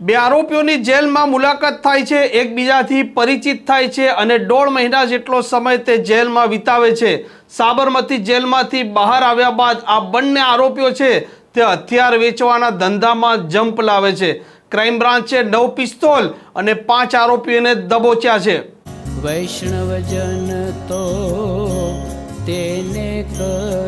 બે આરોપીઓની જેલમાં મુલાકાત થાય છે, એકબીજાથી પરિચિત થાય છે અને દોઢ મહિના જેટલો સમય તે જેલમાં વિતાવે છે. સાબરમતી જેલમાંથી બહાર આવ્યા બાદ આ બંને આરોપીઓ છે તે હથિયાર વેચવાના ધંધામાં જંપ લાવે છે. ક્રાઇમ બ્રાન્ચે નવ પિસ્તોલ અને પાંચ આરોપીઓને દબોચ્યા છે. વૈષ્ણવજન તો તેને કહીએ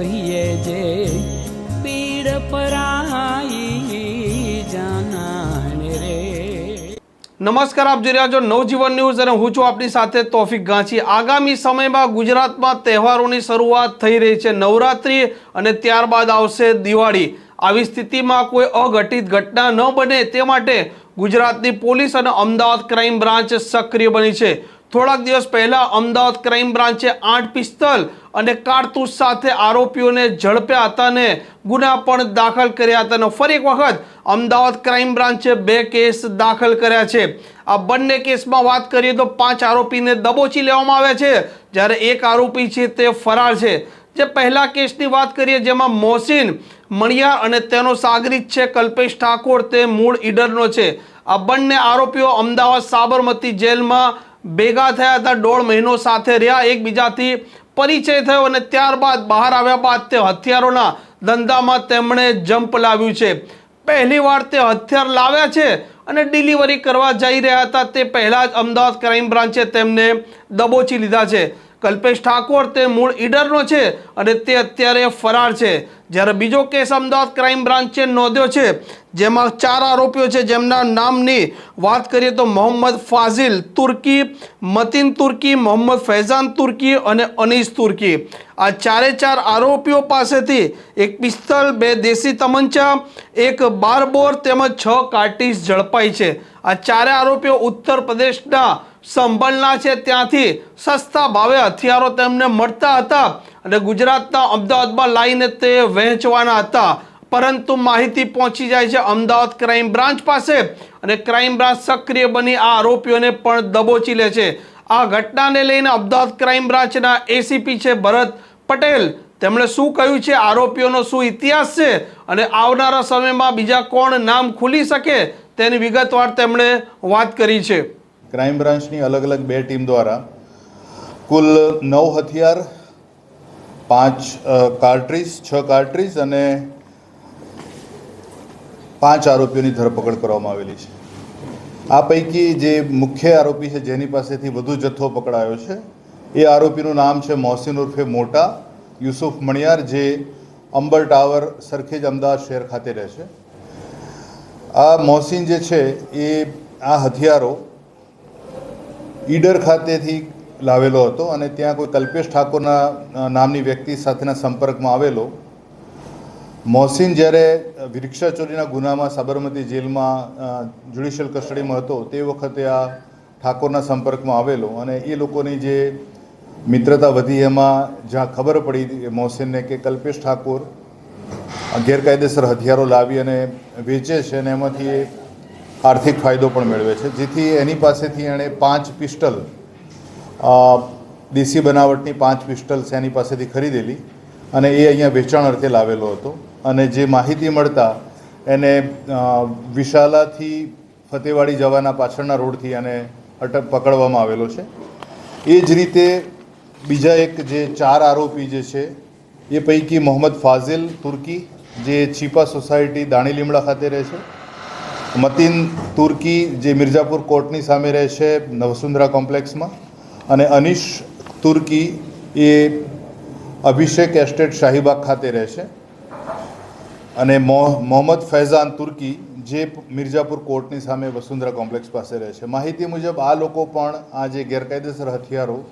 નમસ્કાર, આપ જોઈ રહ્યા છો નવજીવન ન્યૂઝ અને હું છું આપની સાથે તોફિક ગાંચી. આગામી સમયમાં ગુજરાતમાં તહેવારોની શરૂઆત થઈ રહી છે. નવરાત્રિ અને ત્યારબાદ આવશે દિવાળી. આવી સ્થિતિમાં કોઈ અઘટિત ઘટના ન બને તે માટે ગુજરાતની પોલીસ અને અમદાવાદ ક્રાઇમ બ્રાન્ચ સક્રિય બની છે. થોડાક દિવસ પહેલા અમદાવાદ ક્રાઇમ બ્રાન્ચે આઠ પિસ્તલ અને કારતૂસ સાથે આરોપીઓને ઝડપ્યા હતા અને ગુના પણ દાખલ કર્યા હતા. અને ફરી એક વખત અમદાવાદ ક્રાઇમ બ્રાન્ચે બે કેસ દાખલ કર્યા છે. આ બંને કેસમાં વાત કરીએ તો પાંચ આરોપીને દબોચી લેવામાં આવ્યા છે. જ્યારે એક આરોપી છે તે ફરાર છે. જે પહેલા કેસની વાત કરીએ જેમાં મોહસિન મણિયાર અને તેનો સાગરીત છે કલ્પેશ ઠાકોર તે મૂળ ઈડરનો છે. આ બંને આરોપીઓ અમદાવાદ સાબરમતી જેલમાં ભેગા થયા હતા, દોઢ મહિનો સાથે રહ્યા. એકબીજાથી પરિચય થયો અને ત્યારબાદ બહાર આવ્યા બાદ તે હથિયારોના ધંધામાં તેમણે જંપ લાવ્યું છે. પહેલી વાર તે હથિયાર લાવ્યા છે અને ડિલિવરી કરવા જઈ રહ્યા હતા. તે પહેલાં જ અમદાવાદ ક્રાઇમ બ્રાન્ચે તેમને દબોચી લીધા છે. કલ્પેશ ઠાકોર તે મૂળ ઈડરનો છે અને તે અત્યારે ફરાર છે. જ્યારે બીજો કેસ અમદાવાદ ક્રાઇમ બ્રાન્ચે નોંધ્યો છે, જેમાં ચાર આરોપીઓ છે, જેમના નામની વાત કરીએ તો મોહમ્મદ ફાઝિલ તુર્કી, મતિન તુર્કી, મોહમ્મદ ફૈઝાન તુર્કી અને અનીસ તુર્કી. આ ચારે ચાર આરોપીઓ પાસેથી એક પિસ્તલ, બે દેશી તમંચા, એક બારબોર તેમજ છ કાર્ટીસ ઝડપાઈ છે. આ ચારે આરોપીઓ ઉત્તર પ્રદેશના સંભળના છે. ત્યાંથી સસ્તા ભાવે હથિયારો તેમને મળતા હતા અને ગુજરાતના અમદાવાદમાં લાવીને તે વહેંચવાના હતા. પરંતુ માહિતી પહોંચી જાય છે અમદાવાદ ક્રાઇમ બ્રાન્ચ પાસે અને ક્રાઇમ બ્રાન્ચ સક્રિય બની આ આરોપીઓને પણ દબોચી લે છે. આ ઘટનાને લઈને અમદાવાદ ક્રાઇમ બ્રાન્ચના એસીપી છે ભરત પટેલ. તેમણે શું કહ્યું છે? આરોપીઓનો શું ઇતિહાસ છે? અને આવનારા સમયમાં બીજા કોણ નામ ખુલી શકે? તેની વિગતવાર તેમણે વાત કરી છે. ક્રાઇમ બ્રાન્ચની અલગ અલગ બે ટીમ દ્વારા કુલ નવ હથિયાર, પાંચ કાર્ટ્રીજ છ કાર્ટ્રીજ અને પાંચ આરોપીઓની ધરપકડ કરવામાં આવેલી છે. આ પૈકી જે મુખ્ય આરોપી છે, જેની પાસેથી વધુ જથ્થો પકડાયો છે, એ આરોપીનું નામ છે મોહસિન ઉર્ફે મોટા યુસુફ મણિયાર, જે અંબર ટાવર સરખેજ અમદાવાદ શહેર ખાતે રહે છે. આ મોહસિન જે છે, એ આ હથિયારો ઈડર ખાતેથી લાવેલો હતો અને ત્યાં કોઈ કલ્પેશ ઠાકોરના નામની વ્યક્તિ સાથેના સંપર્કમાં આવેલો. મોહસિન જ્યારે રિક્ષા ચોરીના ગુનામાં સાબરમતી જેલમાં જ્યુડિશિયલ કસ્ટડીમાં હતો, તે વખતે આ ઠાકોરના સંપર્કમાં આવેલો અને એ લોકોની જે મિત્રતા વધી એમાં જ્યાં ખબર પડી મોહસિનને કે કલ્પેશ ઠાકોર ગેરકાયદેસર હથિયારો લાવી અને વેચે છે અને એમાંથી એ આર્થિક ફાયદો પણ મેળવે છે. જેથી એની પાસેથી એણે પાંચ પિસ્ટલ દેશી બનાવટની પાંચ પિસ્ટલ્સ એની પાસેથી ખરીદેલી અને એ અહીંયા વેચાણ અર્થે લાવેલો હતો. અને જે માહિતી મળતા એને વિશાલાથી ફતેવાડી જવાના પાછળના રોડથી એને અટક પકડવામાં આવેલો છે. એ જ રીતે બીજા એક જે ચાર આરોપી જે છે, એ પૈકી મોહમ્મદ ફાઝિલ તુર્કી, જે છીપા સોસાયટી દાણી લીમડા ખાતે રહે છે મતીન તુર્કી જે મિર્ઝાપુર કોર્ટની સામે રહે છે નવસુંદરા કોમ્પ્લેક્સમાં. અને અનિશ તુર્કી એ અભિષેક એસ્ટેટ શાહીબાગ ખાતે રહે છે. અને મોહ- મોહમ્મદ ફૈઝાન તુર્કી જે મિર્ઝાપુર કોર્ટની સામે વસુંધરા કોમ્પ્લેક્સ પાસે રહે છે. માહિતી મુજબ આ લોકો પણ આ જે ગેરકાયદેસર હથિયારો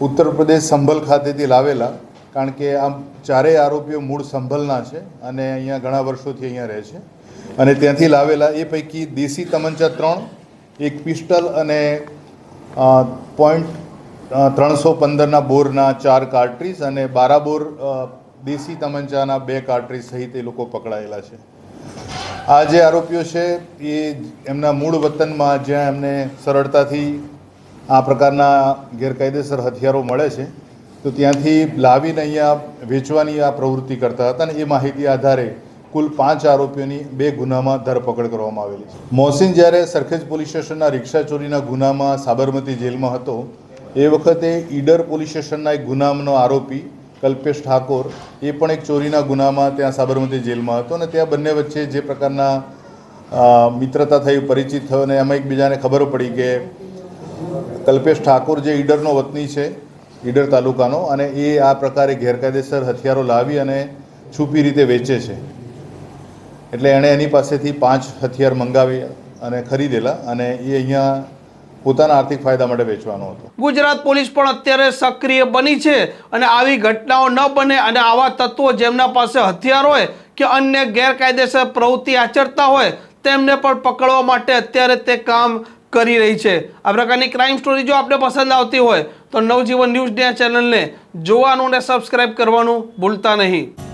ઉત્તર પ્રદેશ સંભલ ખાતેથી લાવેલા, કારણ કે આ ચારેય આરોપીઓ મૂળ સંભલના છે અને અહીંયા ઘણા વર્ષોથી અહીંયા રહે છે. અને ત્યાંથી લાવેલા એ પૈકી દેશી તમંચા ત્રણ, એક પિસ્ટલ અને પોઈન્ટ ત્રણસો પંદરના બોરના ચાર કાર્ટ્રીસ અને બારાબોર દેશી તમંચાના બે કાર્ટ્રીસ સહિત એ લોકો પકડાયેલા છે. આ જે આરોપીઓ છે, એ એમના મૂળ વતનમાં જ્યાં એમને સરળતાથી આ પ્રકારના ગેરકાયદેસર હથિયારો મળે છે, તો ત્યાંથી લાવીને અહીંયા વેચવાની આ પ્રવૃત્તિ કરતા હતા અને એ માહિતી આધારે કુલ પાંચ આરોપીઓની બે ગુનામાં ધરપકડ કરવામાં આવેલી છે. મોહસિન જ્યારે સરખેજ પોલીસ સ્ટેશનના રિક્ષા ચોરીના ગુનામાં સાબરમતી જેલમાં હતો, એ વખતે ઈડર પોલીસ સ્ટેશનના એક ગુનામનો આરોપી કલ્પેશ ઠાકોર એ પણ એક ચોરીના ગુનામાં ત્યાં સાબરમતી જેલમાં હતો અને ત્યાં બંને વચ્ચે જે પ્રકારના મિત્રતા થઈ, પરિચિત થયો અને એમાં એકબીજાને ખબર પડી કે કલ્પેશ ઠાકોર જે ઈડરનો વતની છે, ઈડર તાલુકાનો, અને એ આ પ્રકારે ગેરકાયદેસર હથિયારો લાવી અને છુપી રીતે વેચે છે. એટલે એણે એની પાસેથી પાંચ હથિયાર મંગાવી અને ખરીદેલા અને એ અહીંયા પોતાના આર્થિક ફાયદા માટે વેચવાનો હતો. ગુજરાત પોલીસ પણ અત્યારે સક્રિય બની છે અને આવી ઘટનાઓ ન બને અને આવા તત્વો જેમના પાસે હથિયાર હોય કે અન્ય ગેરકાયદેસર પ્રવૃત્તિ આચરતા હોય તેમને પણ પકડવા માટે અત્યારે તે કામ કરી રહી છે. આ પ્રકારની ક્રાઇમ સ્ટોરી જો આપને પસંદ આવતી હોય તો નવજીવન ન્યૂઝની આ ચેનલને જોવાનું અને સબસ્ક્રાઇબ કરવાનું ભૂલતા નહીં.